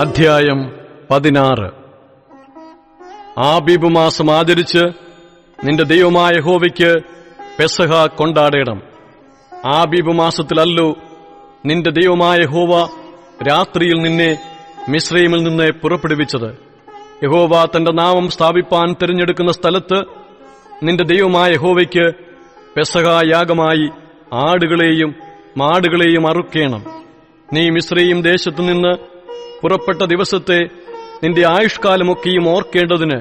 അധ്യായം പതിനാറ്. ആബീബ് മാസം ആചരിച്ച് നിന്റെ ദൈവമായ ഹോവയ്ക്ക് പെസഹ കൊണ്ടാടേണം. ആബീബ് മാസത്തിലല്ലോ നിന്റെ ദൈവമായ ഹോവ രാത്രിയിൽ നിന്നെ മിശ്രയിമിൽ നിന്ന് പുറപ്പെടുവിച്ചത്. യഹോവ തന്റെ നാമം സ്ഥാപിപ്പാൻ തിരഞ്ഞെടുക്കുന്ന സ്ഥലത്ത് നിന്റെ ദൈവമായ ഹോവയ്ക്ക് പെസഹ യാഗമായി ആടുകളെയും മാടുകളെയും അറുക്കേണം. നീ മിശ്രയും ദേശത്തു നിന്ന് പുറപ്പെട്ട ദിവസത്തെ നിന്റെ ആയുഷ്കാലമൊക്കെയും ഓർക്കേണ്ടതിന്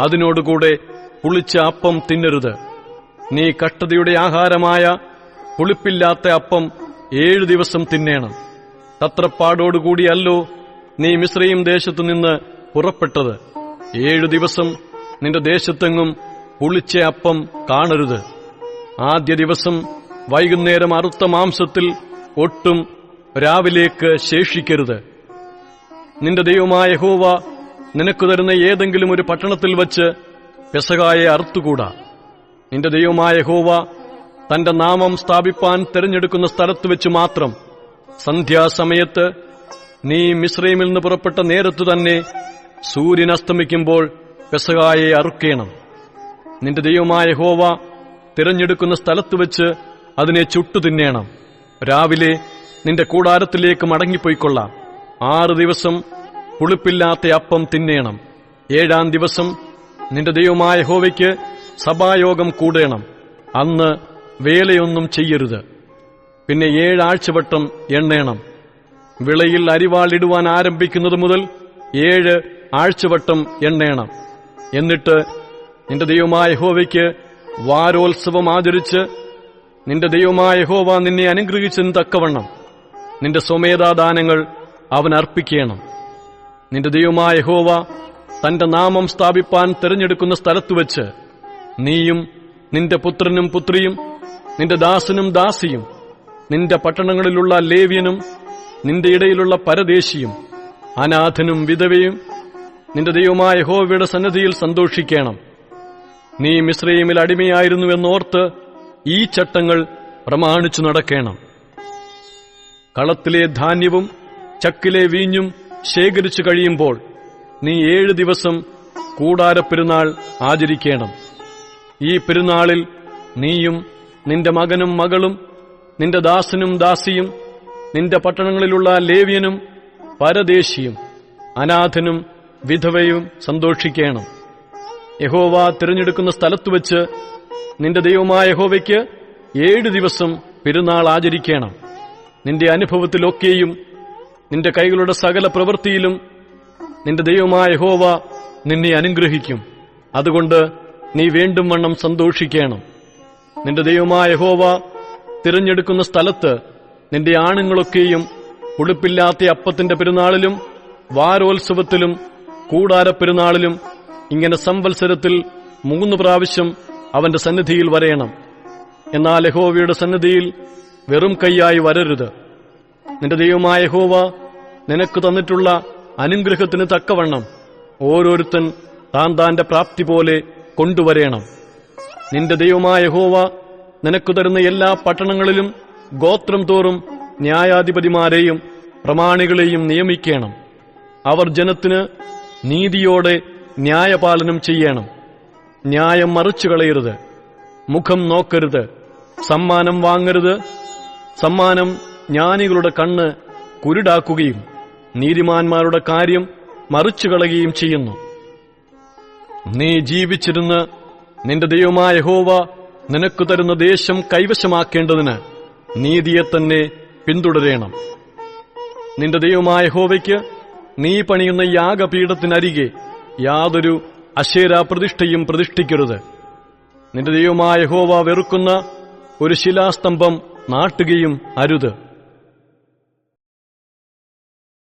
അതിനോടുകൂടെ പുളിച്ച അപ്പം തിന്നരുത്. നീ കഷ്ടതയുടെ ആഹാരമായ പുളിപ്പില്ലാത്ത അപ്പം ഏഴു ദിവസം തിന്നേണം. തത്രപ്പാടോടുകൂടിയല്ലോ നീ മിശ്രയും ദേശത്തു നിന്ന് പുറപ്പെട്ടത്. ഏഴു ദിവസം നിന്റെ ദേശത്തെങ്ങും പുളിച്ച അപ്പം കാണരുത്. ആദ്യ ദിവസം വൈകുന്നേരം അറുത്ത മാംസത്തിൽ ഒട്ടും രാവിലേക്ക് ശേഷിക്കരുത്. നിന്റെ ദൈവമായ ഹോവ നിനക്ക് തരുന്ന ഏതെങ്കിലും ഒരു പട്ടണത്തിൽ വച്ച് പെസകായെ അറുത്തുകൂടാ. നിന്റെ ദൈവമായ ഹോവ തന്റെ നാമം സ്ഥാപിപ്പാൻ തിരഞ്ഞെടുക്കുന്ന സ്ഥലത്ത് വെച്ച് മാത്രം സന്ധ്യാസമയത്ത് നീ മിശ്രൈമിൽ നിന്ന് പുറപ്പെട്ട നേരത്തു തന്നെ സൂര്യൻ അസ്തമിക്കുമ്പോൾ പെസകായെ അറുക്കേണം. നിന്റെ ദൈവമായ ഹോവ തിരഞ്ഞെടുക്കുന്ന സ്ഥലത്ത് വെച്ച് അതിനെ ചുട്ടു തിന്നേണം രാവിലെ നിന്റെ കൂടാരത്തിലേക്ക് മടങ്ങിപ്പോയിക്കൊള്ളാം. ആറ് ദിവസം പുളിപ്പില്ലാത്ത അപ്പം തിന്നേണം. ഏഴാം ദിവസം നിന്റെ ദൈവമായ ഹോവയ്ക്ക് സഭായോഗം കൂടേണം. അന്ന് വേലയൊന്നും ചെയ്യരുത്. പിന്നെ ഏഴാഴ്ചവട്ടം എണ്ണേണം. വിളയിൽ അരിവാളിടുവാൻ ആരംഭിക്കുന്നത് മുതൽ ഏഴ് ആഴ്ചവട്ടം എണ്ണേണം. എന്നിട്ട് നിന്റെ ദൈവമായ ഹോവയ്ക്ക് വാരോത്സവം ആചരിച്ച് നിന്റെ ദൈവമായ ഹോവ നിന്നെ അനുഗ്രഹിച്ചതിന് തക്കവണ്ണം. നിന്റെ സ്വമേധാദാനങ്ങൾ അവൻ അർപ്പിക്കണം. നിന്റെ ദൈവമായ ഹോവ തന്റെ നാമം സ്ഥാപിപ്പാൻ തിരഞ്ഞെടുക്കുന്ന സ്ഥലത്ത് വെച്ച് നീയും നിന്റെ പുത്രനും പുത്രിയും നിന്റെ ദാസനും ദാസിയും നിന്റെ പട്ടണങ്ങളിലുള്ള ലേവ്യനും നിന്റെ ഇടയിലുള്ള പരദേശിയും അനാഥനും വിധവയും നിന്റെ ദൈവമായ ഹോവയുടെ സന്നദ്ധിയിൽ സന്തോഷിക്കണം. നീ മിശ്രയിമിൽ അടിമയായിരുന്നുവെന്നോർത്ത് ഈ ചട്ടങ്ങൾ പ്രമാണിച്ചു നടക്കേണം. കളത്തിലെ ധാന്യവും ചക്കിലെ വീഞ്ഞും ശേഖരിച്ചു കഴിയുമ്പോൾ നീ ഏഴ് ദിവസം കൂടാരപ്പെരുന്നാൾ ആചരിക്കണം. ഈ പെരുന്നാളിൽ നീയും നിന്റെ മകനും മകളും നിന്റെ ദാസനും ദാസിയും നിന്റെ പട്ടണങ്ങളിലുള്ള ലേവ്യനും പരദേശിയും അനാഥനും വിധവയും സന്തോഷിക്കണം. യഹോവ തിരഞ്ഞെടുക്കുന്ന സ്ഥലത്ത് വച്ച് നിന്റെ ദൈവമായ യഹോവയ്ക്ക് ഏഴ് ദിവസം പെരുന്നാൾ ആചരിക്കണം. നിന്റെ അനുഭവത്തിലൊക്കെയും നിന്റെ കൈകളുടെ സകല പ്രവൃത്തിയിലും നിന്റെ ദൈവമായ ഹോവ നിന്നെ അനുഗ്രഹിക്കും. അതുകൊണ്ട് നീ വീണ്ടും വണ്ണം സന്തോഷിക്കണം. നിന്റെ ദൈവമായ ഹോവ തിരഞ്ഞെടുക്കുന്ന സ്ഥലത്ത് നിന്റെ ആണുങ്ങളൊക്കെയും ഉടുപ്പില്ലാത്ത അപ്പത്തിന്റെ പെരുന്നാളിലും വാരോത്സവത്തിലും കൂടാര പെരുന്നാളിലും ഇങ്ങനെ സംവത്സരത്തിൽ മൂന്ന് പ്രാവശ്യം അവന്റെ സന്നിധിയിൽ വരയണം എന്നാൽ യഹോവയുടെ സന്നിധിയിൽ വെറും കൈയായി വരരുത്. നിന്റെ ദൈവമായ ഹോവ നിനക്ക് തന്നിട്ടുള്ള അനുഗ്രഹത്തിന് തക്കവണ്ണം ഓരോരുത്തൻ താൻ താന്റെ പ്രാപ്തി പോലെ കൊണ്ടുവരേണം. നിന്റെ ദൈവമായ ഹോവ നിനക്ക് തരുന്ന എല്ലാ പട്ടണങ്ങളിലും ഗോത്രം തോറും ന്യായാധിപതിമാരെയും പ്രമാണികളെയും നിയമിക്കണം. അവർ ജനത്തിന് നീതിയോടെ ന്യായപാലനം ചെയ്യണം. ന്യായം മറിച്ചു കളയരുത്. മുഖം നോക്കരുത്. സമ്മാനം വാങ്ങരുത്. സമ്മാനം ജ്ഞാനികളുടെ കണ്ണ് കുരുടാക്കുകയും നീതിമാന്മാരുടെ കാര്യം മറിച്ചു കളയുകയും ചെയ്യുന്നു. നീ ജീവിച്ചിരുന്ന് നിന്റെ ദൈവമായ ഹോവ നിനക്ക് തരുന്ന ദേശം കൈവശമാക്കേണ്ടതിന് നീതിയെ തന്നെ പിന്തുടരേണം. നിന്റെ ദൈവമായ ഹോവയ്ക്ക് നീ പണിയുന്ന യാഗപീഠത്തിനരികെ യാതൊരു അശേരാ പ്രതിഷ്ഠയും പ്രതിഷ്ഠിക്കരുത്. നിന്റെ ദൈവമായ ഹോവ വെറുക്കുന്ന ഒരു ശിലാസ്തംഭം നാട്ടുകയും അരുത്.